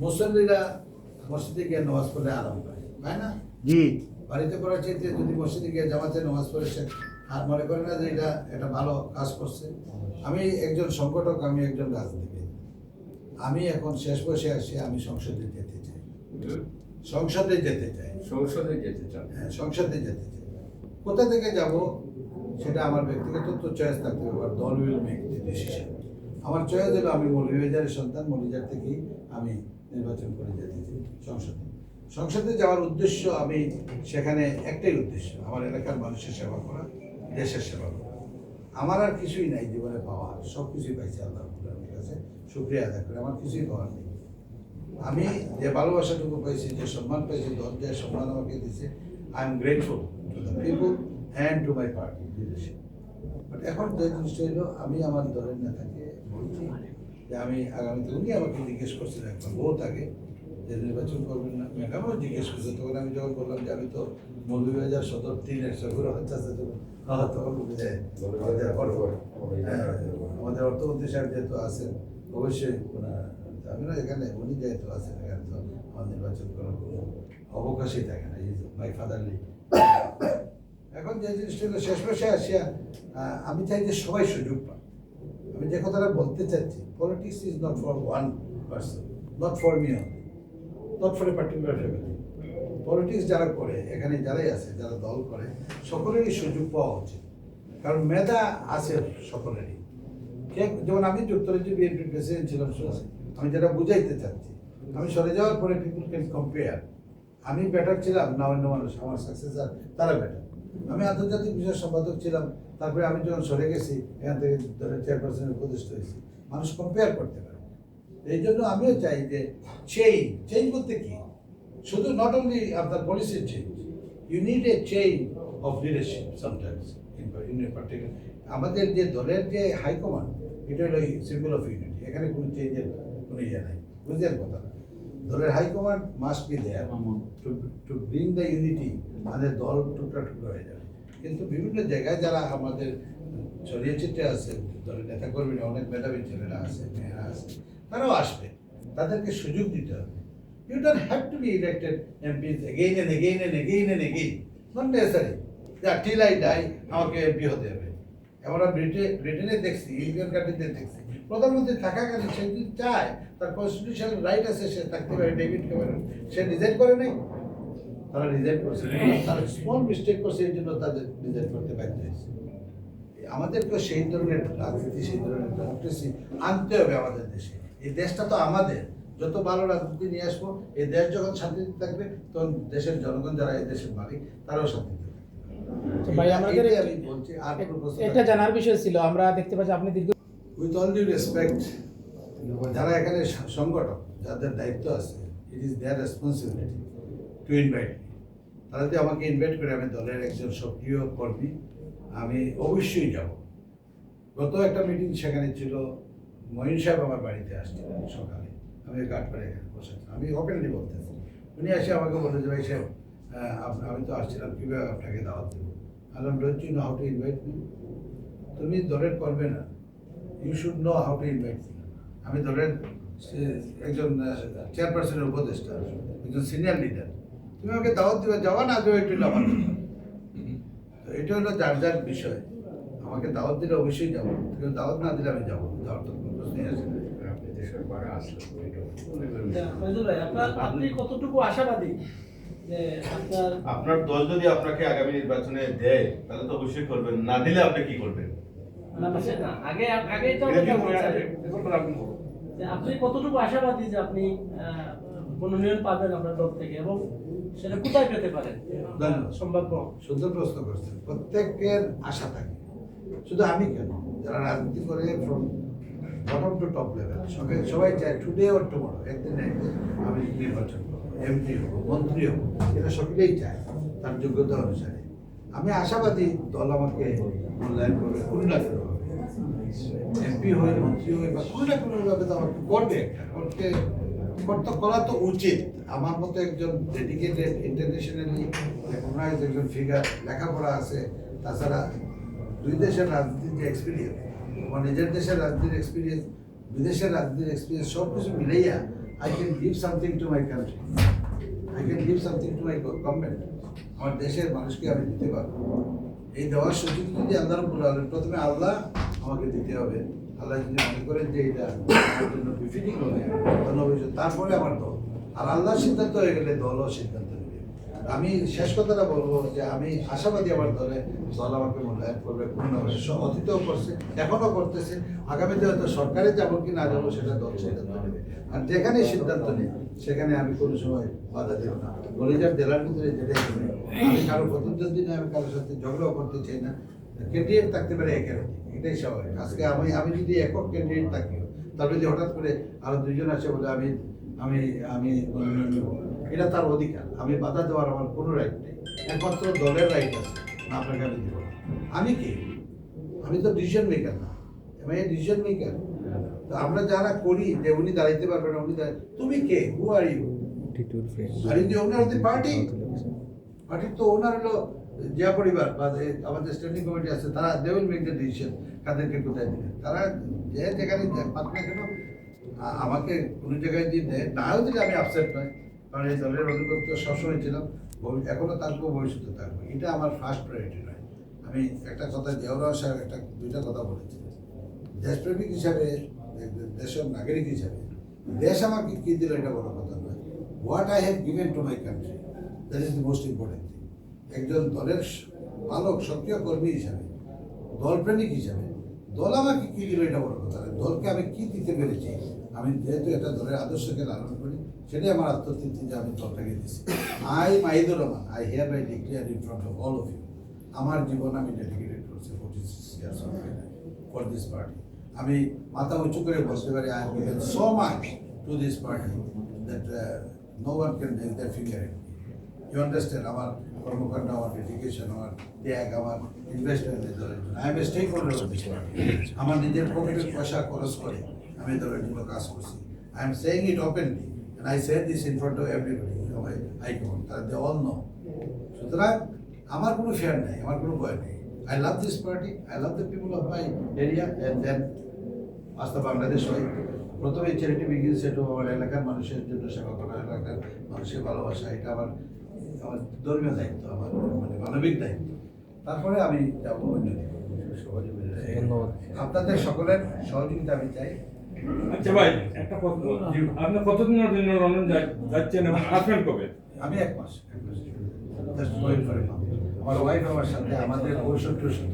মুসল্লিরা মসজিদে গিয়ে নামাজ পড়লে আরাম পায় তাই না? জি। বাড়িতে পড়ার চাইতে যদি মসজিদে গিয়ে জামাতে নামাজ পড়েছেন আর মনে করেন না যে এটা এটা ভালো কাজ করছে। আমি একজন সংগঠক আমি একজন রাজনীতিবিদ। আমি এখন শেষ বসে আসি আমি সংসদে যেতে চাই। সংসদে যেতে চাই। সংসদে যেতে চান? হ্যাঁ সংসদে যেতে চাই। কোথা থেকে যাব? সেটা আমার ব্যক্তিগত তো চয়েস থাকতে হবে আর দল উইল মেক দি ডিসিশন আমার চয়েস হলো আমি মৌলভীবাজারের সন্তান, মৌলিজার থেকেই আমি নির্বাচন করে যেতে সংসদে। সংসদে যাওয়ার উদ্দেশ্য আমি সেখানে একটাই উদ্দেশ্য, আমার এলাকার মানুষের সেবা করা, দেশের সেবা করা। আমার আর কিছুই নাই জীবনে পাওয়ার সব কিছুই পাইছি আল্লাহ রাব্বুল কাছে, শুক্রিয়া আদায় করে, আমার কিছুই পাওয়ার নেই। আমি যে ভালোবাসাটুকু পাইছি, যে সম্মান পাইছি যে সম্মান আমাকে দিয়েছে I am grateful to the people and to my party leadership but এখন যে জিনিসটা হলো, আমি আমার দলের নেতাকে বলছি যে আমি আগামীতে উনি আমাকে জিজ্ঞেস করছিলেন একবার বহুত আগে যে নির্বাচন করবেন না। ম্যাডামও জিজ্ঞেস করছে তখন আমি যখন বললাম যে আমি তো মৌলভীবাজার সদর তিন একশো করে হচ্ছে হ্যাঁ তখন আমাদের অর্থ- হ্যাঁ, আমাদের অর্থমন্ত্রী সাহেব যেহেতু আছেন অবশ্যই আমি না এখানে উনি যেহেতু আছেন এখানে তো আমার নির্বাচন করার কোনো অবকাশই থাকে না ইজ মাই ফাদারলি এখন যে জিনিসটা শেষ বসে আসিয়া আমি চাই যে সবাই সুযোগ পান আমি যে কথাটা বলতে চাচ্ছি politics is not for one person not for me not for a particular family politics যারা করে, এখানে যারাই আছে, যারা দল করে, সকলেরই সুযোগ পাওয়া উচিত। কারণ মেধা আছে সকলেরই। যেমন আমি যুক্তরাজ্যে বিএনপি প্রেসিডেন্ট ছিলাম আমি যেটা বুঝাইতে চাচ্ছি, আমি সরে যাওয়ার পরে পিপুল ক্যান কম্পেয়ার আমি বেটার ছিলাম না অন্য মানুষ, আমার সাকসেসার তারা বেটার আমি আন্তর্জাতিক বিষয় সম্পাদক ছিলাম, তারপরে আমি যখন সরে গেছি, এখান থেকে ধরেন চেয়ারপারসনের উপদেষ্টা হয়েছি। মানুষ কম্পেয়ার করতে পারে। এই জন্য আমিও চাই যে চেঞ্জ চেঞ্জ বলতে কি? শুধু নট অনলি আপনার পলিসির change you need a change of leadership sometimes in particular আমাদের যে দলের যে হাইকমান্ড এটা হলো সিম্বল অফ ইউনিটি এখানে কোনো চেঞ্জের কোনো ইয়ে নাই। বুঝলেন কথা না দলের high command must be there to bring the unity আমাদের দল টুকরা টুকরা হয়ে যাবে। কিন্তু বিভিন্ন জায়গায় যারা আমাদের ছড়িয়ে ছিটে আছে, দলের নেতা কর্মীরা অনেক মেধাবী ছেলেরা আছে, মেয়েরা আছে, তারাও আসবে। তাদেরকে সুযোগ দিতে হবে। You don't have to be elected MP again and again and again and again not necessary till I die আমাকে এমপি হতে হবে। আমরা ব্রিটে ব্রিটেনে দেখছি, ইউনিয়ন কান্ট্রিতে দেখছি। প্রধানমন্ত্রী থাকাকালীন সে যদি চায়? তার কনস্টিটিউশনাল রাইট আছে সে থাকতে পারে ডেভিড ক্যামেরন সে রিজাইন করে নাই। তারা রিজাইন করছে। তারা স্মল মিস্টেক করছে এই জন্য তাদের রিজাইন করতে বাধ্য হয়েছে। আমাদেরকেও সেই ধরনের রাজনীতি সেই ধরনের ডেমোক্রেসি আনতে হবে আমাদের দেশে। এই দেশটা তো আমাদের। যত ভালো রাজনীতি নিয়ে আসব এই দেশ যখন শান্তিতে থাকবে তখন দেশের জনগণ যারা এই দেশের মালিক তারাও শান্তিতে ভাই আমাদের এটা জানার বিষয় ছিল। আমরা দেখতে পাচ্ছি আপনি দীর্ঘ উইথ অল ডিউ রেসপেক্ট যারা এখানে সংগঠক, যাদের দায়িত্ব আছে it is their responsibility to invite তারা যদি আমাকে ইনভাইট করে, আমি দলের একজন সক্রিয় কর্মী, আমি অবশ্যই যাব। গত একটা মিটিং সেখানে ছিল মহিন সাহেব আমার বাড়িতে আসছিলেন সকালে। আমি গাটপাড়ে এখানে বসেছিলাম আমি ওপেনলি বলতেছি। উনি এসে আমাকে বলে যে, ভাই সাহেব আমি তো আসছিলাম, কীভাবে আপনাকে দাওয়াত দেবো? Alam don't you know how to invite me তুমি দলের করবে না। You should know how to invite আমি ধরেন একজন চেয়ারপারসনের উপদেষ্টা একজন সিনিয়র লিডার তুমি আমাকে দাওয়াত দিবে যাওয়া না দেওয়া একটু আমার তো এটা হলো যার যার বিষয়। আমাকে দাওয়াত দিলে অবশ্যই যাব। কিন্তু দাওয়াত না দিলে আমি যাব যাওয়ার তো কোনো প্রশ্নই আসে না। আপনি কতটুকু আশাবাদী আপনার আপনার দল যদি আপনাকে আগামী নির্বাচনে দেয় তাহলে তো অবশ্যই করবেন। না দিলে আপনি কি করবেন? আপনি কতটুকু আশাবাদী যে আপনি আহ, মনোনয়ন পাবেন আপনার দল থেকে এবং সেটা কোথায় পেতে পারেন? ধন্যবাদ। সম্ভাব্য। সুন্দর প্রশ্ন করছেন। প্রত্যেকের আশা থাকে। শুধু আমি কেন? যারা রাজনীতি করে from bottom to top level সবাই সবাই চায় টুডে ওর টুমোরো একদিন আমি নির্বাচন করব এমপি হব মন্ত্রী হব এটা সকলেই চায় তার যোগ্যতা অনুসারে। আমি আশাবাদী দল আমাকে মূল্যায়ন করবে কোনো না কোনোভাবে এমপি হয়ে মন্ত্রী হয়ে বা কোনো না তো করবে। করতে করতে, করা তো উচিত। আমার মতো একজন ডেডিকেটেড ইন্টারন্যাশনালি একজন ফিগার লেখাপড়া আছে, তাছাড়া দুই দেশের রাজনীতির এক্সপিরিয়েন্স আমার নিজের দেশের রাজনীতির এক্সপিরিয়েন্স বিদেশের রাজনীতির এক্সপিরিয়েন্স সব কিছু মিলাইয়া I can give something to my country I can give something to my government আমার দেশের মানুষকে আমি দিতে পারব। এই দেওয়ার সুযোগ যদি আল্লাহ প্রথমে আল্লাহ আমাকে দিতে হবে। আল্লাহ যদি মনে করেন যে এটা আমার জন্য বিফিটিং হবে। তারপরে আমার দল। আর আল্লাহর সিদ্ধান্ত হয়ে গেলে দলও সিদ্ধান্ত নেবে। আমি শেষ কথাটা বলব যে আমি আশাবাদী আমার দলে দল আমাকে মূল্যায়ন করবে, পূর্ণভাবে অতীতেও করছে, এখনও করতেছে। আগামীতে হয়তো সরকারে যাব কি না যাব সেটা দল সিদ্ধান্ত নেবে। আর যেখানে সিদ্ধান্ত নেই, সেখানে আমি কোনো সময় বাধা দেব না। কলেজের জেলার ভিতরে যেটাই আমি কারও প্রতিদ্বন্দ্বী নয়, আমি কারোর সাথে ঝগড়াও করতে চাই না। ক্যান্ডিডেট থাকতে পারে একের এটাই স্বাভাবিক। আজকে আমি আমি যদি একক ক্যান্ডিডেট থাকি তাহলে যদি হঠাৎ করে আরও দুইজন আসে বলে আমি আমি আমি এটা তার অধিকার। আমি বাধা দেওয়ার আমার কোনো রাইট নেই। একমাত্র দলের রাইট আছে না আপনাকে আমি দেবো আমি কে? আমি তো ডিসিশন মেকার না। আমি ডিসিশন মেকার তো আমরা যারা করি যে উনি দাঁড়াইতে পারবেন উনি দাঁড়াই- তুমি কে? Who are you are you the owner of the party পার্টির তো ওনার হলো জিয়া পরিবার বা আমাদের স্ট্যান্ডিং কমিটি আছে, তারা they will make the decision কাদেরকে কোথায় দিবে। তারা যে যেখানে পাক না কেন আমাকে কোনো জায়গায় দিয়ে দেয় নাও দিলে আমি আপসেট নয়। কারণ এই দলের অভিজ্ঞতা সবসময় ছিলাম এখনও এখনও থাকব, ভবিষ্যতে থাকব। এটা আমার ফার্স্ট প্রায়োরিটি নয়। আমি একটা কথা জিয়াউর সাহেব একটা, দুইটা কথা বলেছি। দেশপ্রেমিক হিসাবে দেশের নাগরিক হিসাবে, দেশ আমাকে কি দিল এটা বড় কথা নয়। What I have given to my country that is the most important একজন দলের পালক সক্রিয় কর্মী হিসাবে, দলপ্রেমিক হিসাবে, দল আমাকে কি দিল এটা বড় কথা দলকে আমি কি দিতে পেরেছি, আমি যেহেতু এটা দলের আদর্শকে লালন করি, সেটাই আমার আত্মতৃপ্তি যে আমি দলটাকে দিচ্ছি I Mahidur Rahman I hereby declare in front of all of you আমার জীবন আমি ডেডিকেটেড করছি forty six years for this party আমি মাথা উঁচু করে বলতে পারি I given so much to this party that no one can make the figure you understand আমার কর্মকাণ্ড আমার ডেডিকেশন আমার ত্যাগ আমার ইনভেস্টমেন্ট এই দলের জন্য I am stakeholder of this আমার নিজের পকেটের পয়সা খরচ করে আমি দলের জন্য কাজ করছি। I am saying it openly say this in front of everybody, you know, I, I don't, uh, they all know. সুতরাং আমার কোনো ফেয়ার নেই আমার কোনো ভয় নেই। I love this party I love the people of my area and then আস্থা বাংলাদেশ হয়। প্রথমে চ্যারিটি বিগিন সেটু আমার এলাকার মানুষের জন্য সেবা করা এলাকার মানুষের ভালোবাসা এটা আমার আমার ধর্মীয় দায়িত্ব আমার মানে মানবিক দায়িত্ব। তারপরে আমি যাব অন্য দিকে। ধন্যবাদ। আপনাদের সকলের সহযোগিতা আমি চাই। আচ্ছা ভাই একটা প্রশ্ন জি, আপনি কতদিনের জন্য লন্ডন যাচ্ছেন এবং আসবেন কবে? আমি এক মাস এক মাস. আমার ওয়াইফ আমার সাথে আমাদের ঔষধ টষধ